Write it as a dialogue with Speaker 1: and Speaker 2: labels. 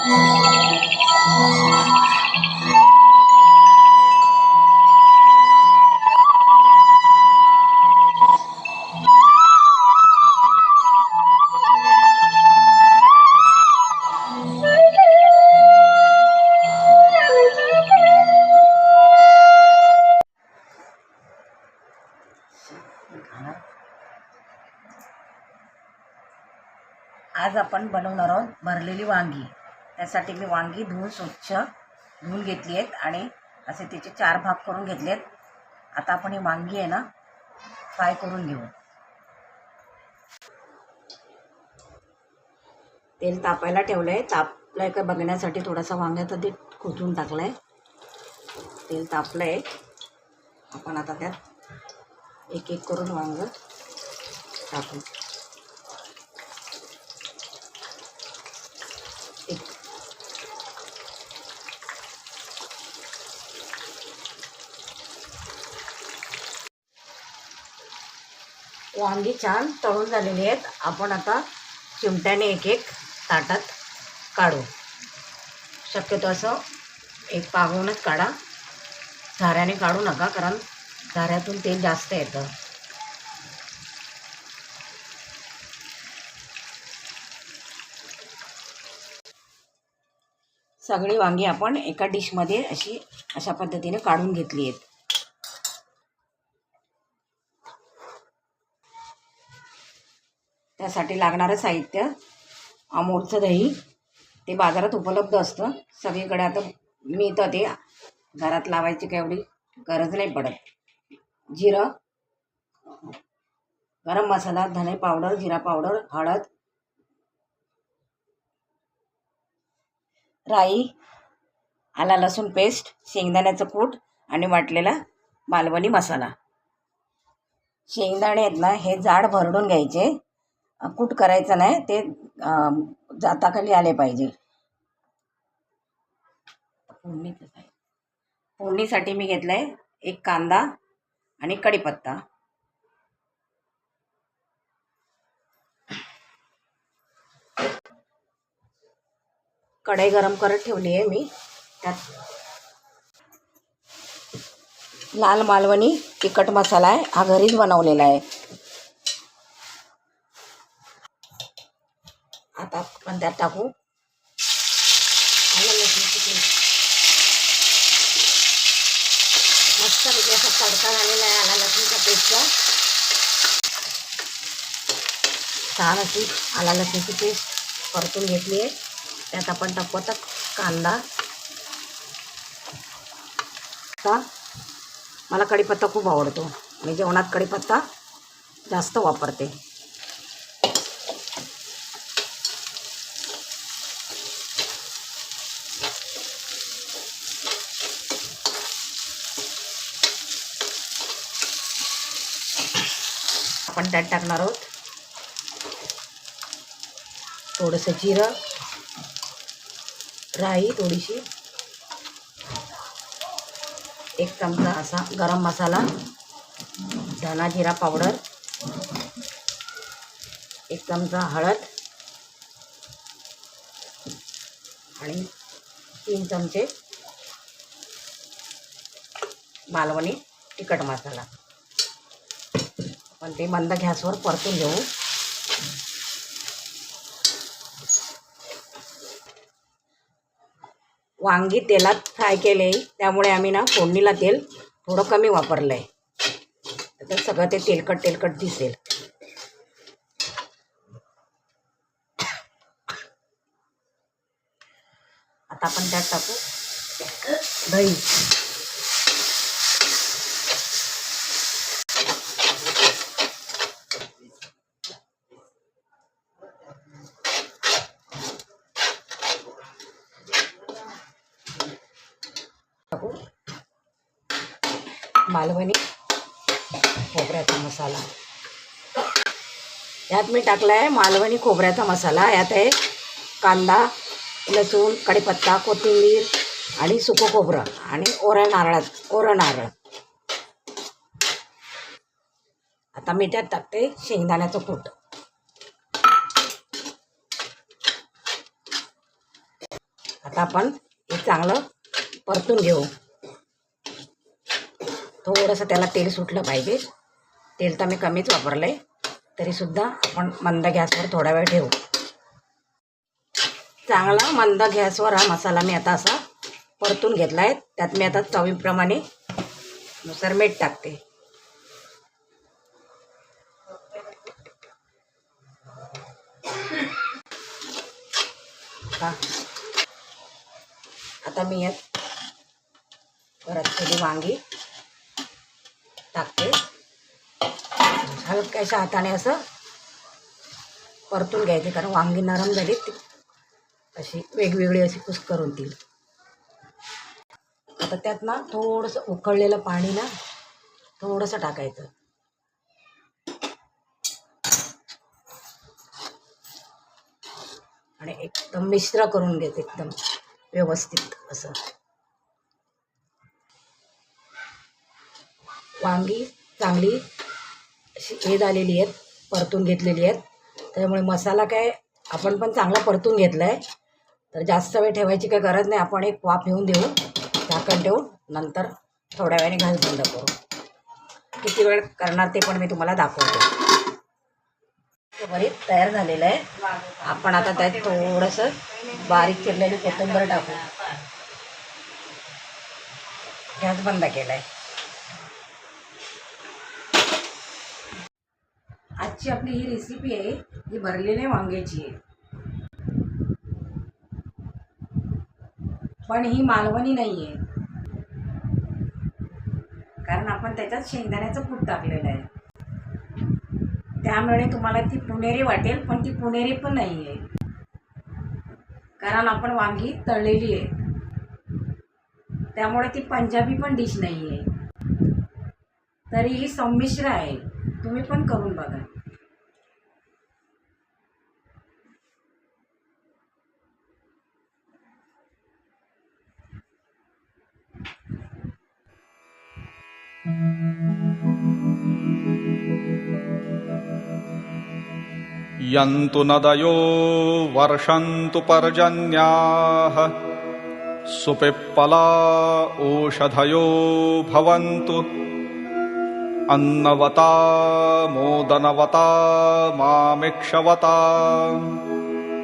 Speaker 1: आज आपण बनवणार आहोत भरलेली वांगी. त्यासाठी मी वांगी धुवून स्वच्छ धुवून घेतली आहेत आणि असे त्याचे चार भाग करून घेतले आहेत. आता आपण ही वांगी आहे ना फ्राय करून घेऊ. तेल तापायला ठेवलं आहे तापलं आहे का बघण्यासाठी थोडासा वांग्याचं ते खोचून टाकलं आहे तेल तापलं आहे आपण आता त्यात एक एक करून वांग टाकू. वांगी छान तळून झालेली आहेत. आपण आता चिमट्याने एक एक ताटात काढू. शक्यतो असं एक पागवूनच काढा. झाऱ्याने काढू नका कारण झाऱ्यातून तेल जास्त येतं. सगळी वांगी आपण एका डिशमध्ये अशी अशा पद्धतीने काढून घेतली आहेत. त्यासाठी लागणारं साहित्य अमोलचं दही ते बाजारात उपलब्ध असतं. सगळीकडे आता मिळतं ते. घरात लावायची काय एवढी गरज नाही पडत. जिरं गरम मसाला धने पावडर जिरा पावडर हळद राई आला लसूण पेस्ट शेंगदाण्याचं कूट आणि वाटलेला मालवणी मसाला. शेंगदाणे आहेत ना हे जाड भरडून घ्यायचे. कूट करायचं नाही ते जाताखाली आले पाहिजे. फोडणीसाठी मी घेतलं आहे एक कांदा आणि कढीपत्ता. कढई गरम करत ठेवली आहे मी. त्यात लाल मालवणी तिखट मसाला आहे. हा घरीच बनवलेला आहे. आता आपण त्यात टाकू. आलं लसूणची पेस्ट. मस्त पैकी असा तडका झालेला आहे आला लसूणच्या पेस्टचा छान अशी आला लसूणची पेस्ट परतून घेतली आहे. त्यात आपण टाकू आता कांदा. आता मला कढीपत्ता खूप आवडतो. मी जेवणात कढीपत्ता जास्त वापरते. आपण त्यात टाकणार आहोत. थोडंसं जिरं राई थोडीशी एक चमचा असा गरम मसाला धना जिरा पावडर एक चमचा हळद आणि तीन चमचे मालवणी तिखट मसाला. पण ते मंद गॅसवर परतून घेऊ. वांगी तेलात फ्राय केले. त्यामुळे आम्ही ना फोडणीला तेल थोडं कमी वापरलं आहे तर सगळं ते तेलकट तेलकट दिसेल. आता आपण त्यात टाकू दही. मालवणी खोबऱ्याचा मसाला. यात मी टाकला आहे मालवणी खोबऱ्याचा मसाला. यात आहे कांदा लसूण कढीपत्ता कोथिंबीर आणि सुकं खोबरं आणि ओरा नारळात ओरं नारळ. आता मी त्यात टाकते शेंगदाण्याचं कूट. आता आपण हे चांगलं परतून घेऊ. थोडंसं त्याला तेल सुटलं पाहिजे. तेल तर मी कमीच वापरलं आहे तरीसुद्धा आपण मंद गॅसवर थोडा वेळ ठेवू. चांगला मंद गॅसवर हा मसाला मी आता असा परतून घेतला आहे त्यात मी आता चवीप्रमाणे नुसार मीठ टाकते. आता मी यात परत केली वांगी टाकते. हलक्याशा हाताने असं परतून घ्यायचे कारण वांगी नरम झाली ती अशी वेगवेगळी अशी कुस करून ती. आता त्यात ना थोडंसं उकळलेलं पाणी ना थोडंसं टाकायचं. आणि एकदम मिश्र करून घ्यायचं एकदम व्यवस्थित असं. वांगी चांगली अशी हे झालेली आहेत परतून घेतलेली आहेत. त्यामुळे मसाला काय आपण पण चांगला परतून घेतला आहे तर जास्त वेळ ठेवायची काही गरज नाही आपण एक वाफ येऊन देऊ. झाकण ठेवून नंतर थोड्या वेळाने घाल बंद करू. किती वेळ करणार ते पण मी तुम्हाला दाखवते. भरीत तयार झालेलं आहे. आपण आता त्यात थोडंसं बारीक चिरलेली कोथिंबीर टाकू. गॅस बंद केला आहे आजची आपली ही रेसिपी आहे ही भरलेल्या वांग्याची आहे. पण ही मालवणी नाही आहे कारण आपण त्याच्यात शेंगदाण्याचं कूट टाकलेलं आहे. त्यामुळे तुम्हाला ती पुणेरी वाटेल पण ती पुणेरी पण नाही आहे कारण आपण वांगी तळलेली आहे. त्यामुळे ती पंजाबी पण डिश नाही आहे तरी ही संमिश्र आहे. तुम्ही पण करून बघा.
Speaker 2: यन्तु नदयो वर्षन्तु पर्जन्याः। सुपिप्पला ओषधयो भवन्तु। अन्नवता मोदनवता मामिक्षवता